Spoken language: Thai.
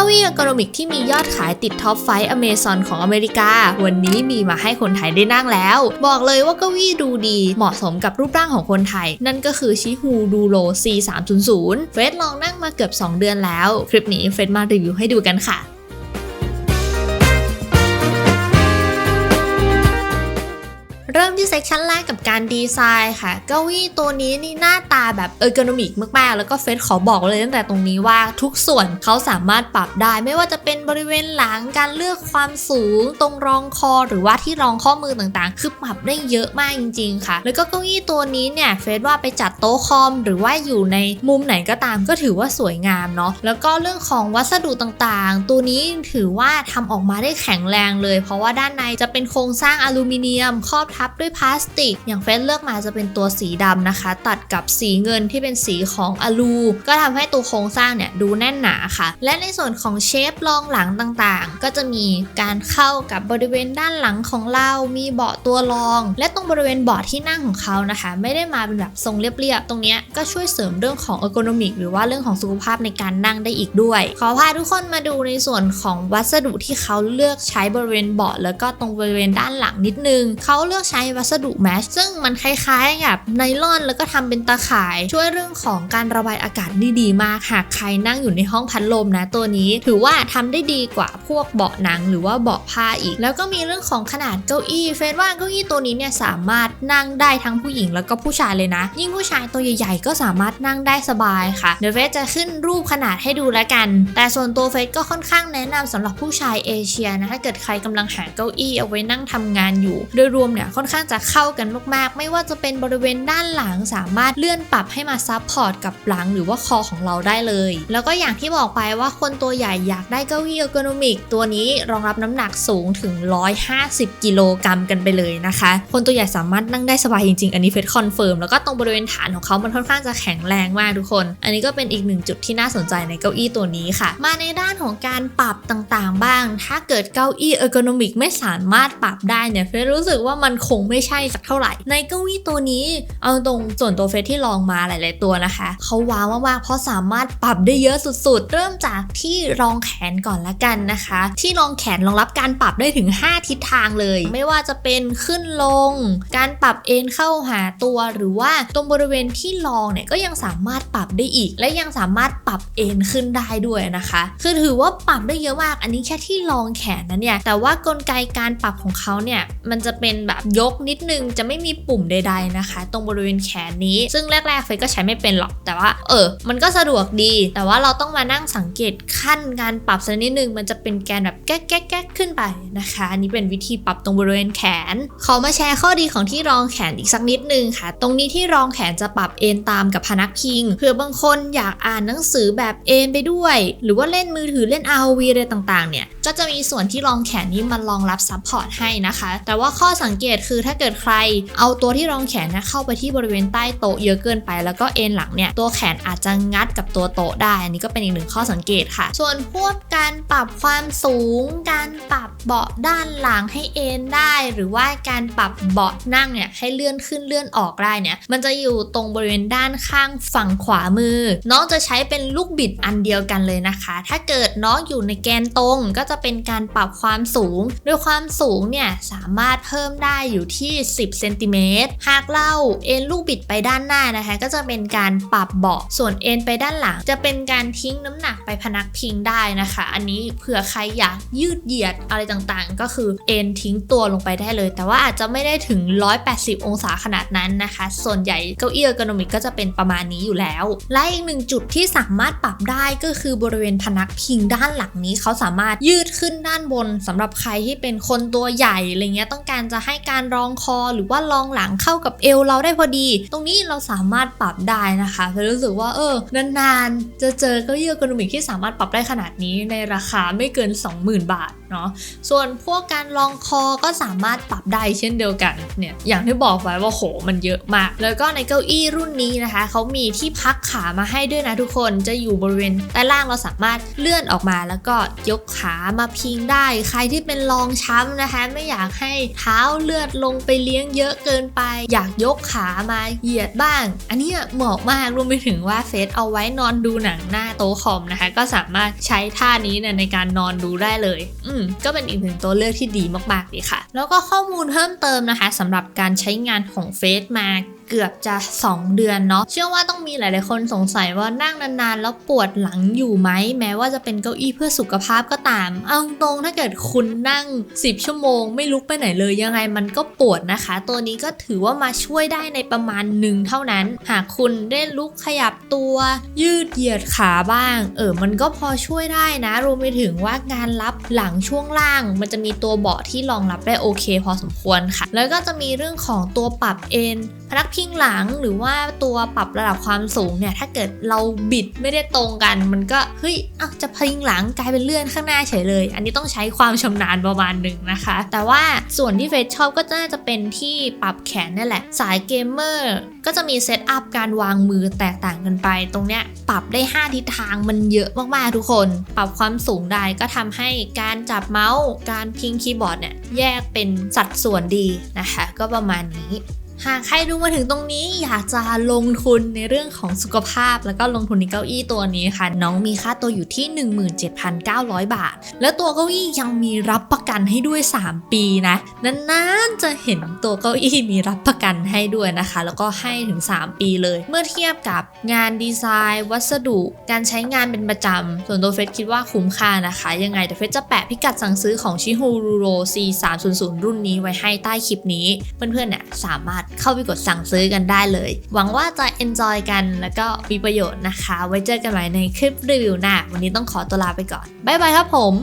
าอี้อัลกอมิกที่มียอดขายติดท็อปไฟอเมซอนของอเมริกา วันนี้มีมาให้คนไทยได้นั่งแล้ว บอกเลยว่าเก้าอี้ดูดีเหมาะสมกับรูปร่างของคนไทย นั่นก็คือชิฮูดูโร C300 เฟรดลองนั่งมาเกือบ 2 เดือนแล้ว คลิปนี้เฟรดมารีวิวให้ดูกันค่ะ ที่เซกชันแรกกับการดีไซน์ค่ะ เก้าอี้ตัวนี้นี่หน้าตาแบบเออร์โกนอมิกมากๆ แล้วก็เฟสขอบอกเลยตั้งแต่ตรงนี้ว่าทุกส่วนเขาสามารถปรับได้ ไม่ว่าจะเป็นบริเวณหลังการเลือกความสูง ตรงรองคอหรือว่าที่รองข้อมือต่างๆ คือปรับได้เยอะมากจริง ๆ ค่ะ แล้วก็เก้าอี้ตัวนี้เนี่ยเฟสว่าไปจัดโต๊ะคอม หรือว่าอยู่ในมุมไหนก็ตามก็ถือว่าสวยงามเนาะแล้วก็เรื่องของวัสดุต่างๆ ตัวนี้ถือว่าทำออกมาได้แข็งแรงเลย เพราะว่าด้านในจะเป็นโครงสร้างอลูมิเนียมครอบทับด้วยพลาสติก อย่างเฟสเลือกมาจะเป็นตัวสีดำนะคะ ตัดกับสีเงินที่เป็นสีของอลู ก็ทำให้ตัวโครงสร้างเนี่ยดูแน่นหนาค่ะ และในส่วนของเชฟรองหลังต่างๆ ก็จะมีการเข้ากับบริเวณด้านหลังของเรามีเบาะตัวรอง และตรงบริเวณเบาะที่นั่งของเขานะคะ ไม่ได้มาเป็นแบบทรงเรียบๆตรงเนี้ยก็ช่วยเสริมเรื่องของเออร์โกนอมิกหรือว่าเรื่องของสุขภาพในการนั่งได้อีกด้วย ขอพาทุกคนมาดูในส่วนของวัสดุที่เขาเลือกใช้บริเวณเบาะแล้วก็ตรงบริเวณด้านหลังนิดนึงเขาเลือกใช้วัสดุแมชซึ่งมันคล้ายๆกับไนลอนแล้วก็ทำเป็นตาข่าย ช่วยเรื่องของการระบายอากาศได้ดีมากหากใครนั่งอยู่ในห้องพัดลมนะตัวนี้ ถือว่าทำได้ดีกว่าพวกเบาะหนังหรือว่าเบาะผ้าอีก แล้วก็มีเรื่องของขนาดเก้าอี้เฟซว่าเก้าอี้ตัวนี้เนี่ยสามารถนั่งได้ทั้งผู้หญิงแล้วก็ผู้ชายเลยนะ ยิ่งผู้ชายตัวใหญ่ ๆ ก็สามารถนั่งได้สบายค่ะเดี๋ยวเฟซจะขึ้นรูปขนาดให้ดูแล้วกัน แต่ส่วนตัวเฟซก็ค่อนข้างแนะนำสำหรับผู้ชายเอเชียนะถ้าเกิดใครกำลังหาเก้าอี้เอาไว้นั่งทำงานอยู่ โดยรวมเนี่ยค่อนข้างจะเข้ากันมากๆ ไม่ว่าจะเป็นบริเวณด้านหลังสามารถเลื่อนปรับให้มาซับพอร์ตกับหลังหรือว่าคอของเราได้เลย แล้วก็อย่างที่บอกไปว่าคนตัวใหญ่อยากได้เก้าอี้เออร์โกนอมิกตัวนี้รองรับน้ำหนักสูงถึง 150 กิโลกรัมกันไปเลยนะคะ คนตัวใหญ่สามารถนั่งได้สบายจริงๆ อันนี้เฟซคอนเฟิร์มแล้วก็ตรงบริเวณฐานของเขามันค่อนข้างจะแข็งแรงมากทุกคน อันนี้ก็เป็นอีกหนึ่งจุดที่น่าสนใจในเก้าอี้ตัวนี้ค่ะ มาในด้านของการปรับต่างๆ บ้าง ถ้าเกิดเก้าอี้เออร์โกนอมิกไม่สามารถปรับได้เนี่ยเฟซรู้สึกว่ามันคงไม่ใช่สักเท่าไหร่ ในเก้าอี้ตัวนี้ เอาตรงส่วนตัวเฟซที่ลองมาหลาย ๆ ตัวนะคะเขาว้าวมากๆเพราะสามารถปรับได้เยอะสุด ๆ เริ่มจากที่รองแขนก่อนละกันนะคะ ที่รองแขนรองรับการปรับได้ถึง 5 ทิศทางเลย ไม่ว่าจะเป็นขึ้นลง การปรับเอนเข้าหาตัว หรือว่าตรงบริเวณที่รองเนี่ยก็ยังสามารถปรับได้อีก และยังสามารถปรับเอนขึ้นได้ด้วยนะคะ คือถือว่าปรับได้เยอะมาก อันนี้แค่ที่รองแขนนะเนี่ยแต่ว่ากลไกการปรับของเขาเนี่ยมันจะเป็นแบบยกนิิดนึงจะไม่มีปุ่มใด ๆนะคะ ตรงบริเวณแขนนี้ ซึ่งแรกๆเฟยก็ใช้ไม่เป็นหรอกแต่ว่า เออ มันก็สะดวกดี แต่ว่าเราต้องมานั่งสังเกตขั้นการปรับสักนิดนึงมันจะเป็นแกนแบบแก๊กแก๊กแก๊กขึ้นไปนะคะ อันนี้เป็นวิธีปรับตรงบริเวณแขน ขอมาแชร์ข้อดีของที่รองแขนอีกสักนิดนึงค่ะ ตรงนี้ที่รองแขนจะปรับเอนตามกับพนักพิงเผื่อบางคนอยากอ่านหนังสือแบบเอนไปด้วย หรือว่าเล่นมือถือเล่น ROV อะไรต่างๆเนี่ยก็จะมีส่วนที่รองแขนนี้มันรองรับซัพพอร์ตให้นะคะ แต่ว่าข้อสังเกตคือถ้าเกิดใคร เอาตัวที่รองแขนนะเข้าไปที่บริเวณใต้โต๊ะเยอะเกินไป แล้วก็เอนหลังเนี่ยตัวแขนอาจจะงัดกับตัวโต๊ะได้ อันนี้ก็เป็นอีกหนึ่งข้อสังเกตค่ะ ส่วนพวกการปรับความสูง การปรับเบาะด้านหลังให้เอนได้ หรือว่าการปรับเบาะนั่งเนี่ยให้เลื่อนขึ้นเลื่อนออกได้เนี่ยมันจะอยู่ตรงบริเวณด้านข้างฝั่งขวามือ น้องจะใช้เป็นลูกบิดอันเดียวกันเลยนะคะ ถ้าเกิดน้องอยู่ในแกนตรงก็จะเป็นการปรับความสูงด้วยความสูงเนี่ยสามารถเพิ่มได้อยู่ที่10 เซนติเมตร หากเราเอ็นลูกบิดไปด้านหน้านะคะ ก็จะเป็นการปรับเบาะ ส่วนเอ็นไปด้านหลัง จะเป็นการทิ้งน้ำหนักไปพนักพิงได้นะคะ อันนี้เผื่อใครอยากยืดเหยียดอะไรต่างๆ ก็คือเอ็นทิ้งตัวลงไปได้เลย แต่ว่าอาจจะไม่ได้ถึง 180 องศาขนาดนั้นนะคะ ส่วนใหญ่เก้าอี้เออร์โกนอมิกก็จะเป็นประมาณนี้อยู่แล้ว และอีกหนึ่งจุดที่สามารถปรับได้ก็คือบริเวณพนักพิงด้านหลังนี้เขาสามารถยืดขึ้นด้านบนสำหรับใครที่เป็นคนตัวใหญ่อะไรเงี้ยต้องการจะให้การรองคอหรือว่ารองหลังเข้ากับเอวเราได้พอดี ตรงนี้เราสามารถปรับได้นะคะเพราะรู้สึกว่าเออนานๆ จะเจอเก้าอี้เออร์โกนอมิกที่สามารถปรับได้ขนาดนี้ในราคาไม่เกิน 20,000 บาท เนาะส่วนพวกการรองคอก็สามารถปรับได้เช่นเดียวกันเนี่ยอย่างที่บอกไว้ว่าโหมันเยอะมาก แล้วก็ในเก้าอี้รุ่นนี้นะคะเขามีที่พักขามาให้ด้วยนะทุกคนจะอยู่บริเวณใต้ล่างเราสามารถเลื่อนออกมา แล้วก็ยกขามาพิงได้ ใครที่เป็นรองช้ำนะคะ ไม่อยากให้เท้าเลือดลงไปเลี้ยงเยอะเกินไป อยากยกขามาเหยียดบ้าง อันนี้เหมาะมากรวมไปถึงว่าเฟซเอาไว้นอนดูหนังหน้าโต๊ะคอมนะคะ ก็สามารถใช้ท่านี้นในการนอนดูได้เลย อืมก็เป็นอีกหนึ่งตัวเลือกที่ดีมากๆดีค่ะ แล้วก็ข้อมูลเพิ่มเติมนะคะสำหรับการใช้งานของเฟซมา เกือบจะ 2 เดือนเนาะเชื่อว่าต้องมีหลาย ๆ คนสงสัยว่านั่งนาน ๆ แล้วปวดหลังอยู่ไหมแม้ว่าจะเป็นเก้าอี้เพื่อสุขภาพก็ตาม เอาตรงถ้าเกิดคุณนั่ง 10 ชั่วโมง ไม่ลุกไปไหนเลยยังไงมันก็ปวดนะคะ ตัวนี้ก็ถือว่ามาช่วยได้ในประมาณหนึ่งเท่านั้น หากคุณได้ลุกขยับตัว ยืดเหยียดขาบ้าง เออมันก็พอช่วยได้นะ รวมไปถึงว่างานรับหลังช่วงล่าง มันจะมีตัวเบาะที่รองรับได้โอเค พอสมควรค่ะ แล้วก็จะมีเรื่องของตัวปรับเอน พนักพิงหลังหรือว่าตัวปรับระดับความสูงเนี่ยถ้าเกิดเราบิดไม่ได้ตรงกัน มันก็เฮ้ยอ้าวจะพิงหลังกลายเป็นเลื่อนข้างหน้าเฉยเลย อันนี้ต้องใช้ความชำนาญประมาณหนึ่งนะคะ แต่ว่าส่วนที่เฟซชอบก็น่าจะเป็นที่ปรับแขนนี่แหละ สายเกมเมอร์ก็จะมีเซตอัพการวางมือแตกต่างกันไป ตรงเนี้ยปรับได้ 5 ทิศทางมันเยอะมากๆทุกคน ปรับความสูงได้ก็ทำให้การจับเมาส์การพิงคีย์บอร์ดเนี่ยแยกเป็นสัดส่วนดีนะคะ ก็ประมาณนี้ หากใครดูมาถึงตรงนี้อยากจะลงทุนในเรื่องของสุขภาพ แล้วก็ลงทุนในเก้าอี้ตัวนี้ค่ะ น้องมีค่าตัวอยู่ที่ 17,900 บาท แล้วตัวเก้าอี้ยังมีรับประกันให้ด้วย 3 ปีนะนานๆจะเห็นตัวเก้าอี้มีรับประกันให้ด้วยนะคะ แล้วก็ให้ถึง 3 ปีเลย เมื่อเทียบกับงานดีไซน์ วัสดุ การใช้งานเป็นประจำส่วนตัวเฟสคิดว่าคุ้มค่านะคะ ยังไงเดี๋ยวเฟสจะแปะพิกัดสั่งซื้อของชิฮูรูโร C 3 0 0 รุ่นนี้ไว้ให้ใต้คลิปนี้เพื่อนๆเนี่ยสามารถเข้าไปกดสั่งซื้อกันได้เลย หวังว่าจะ enjoy กันแล้วก็มีประโยชน์นะคะ ไว้เจอกันใหม่ในคลิปรีวิวหน้า วันนี้ต้องขอตัวลาไปก่อน บ๊ายบายครับผม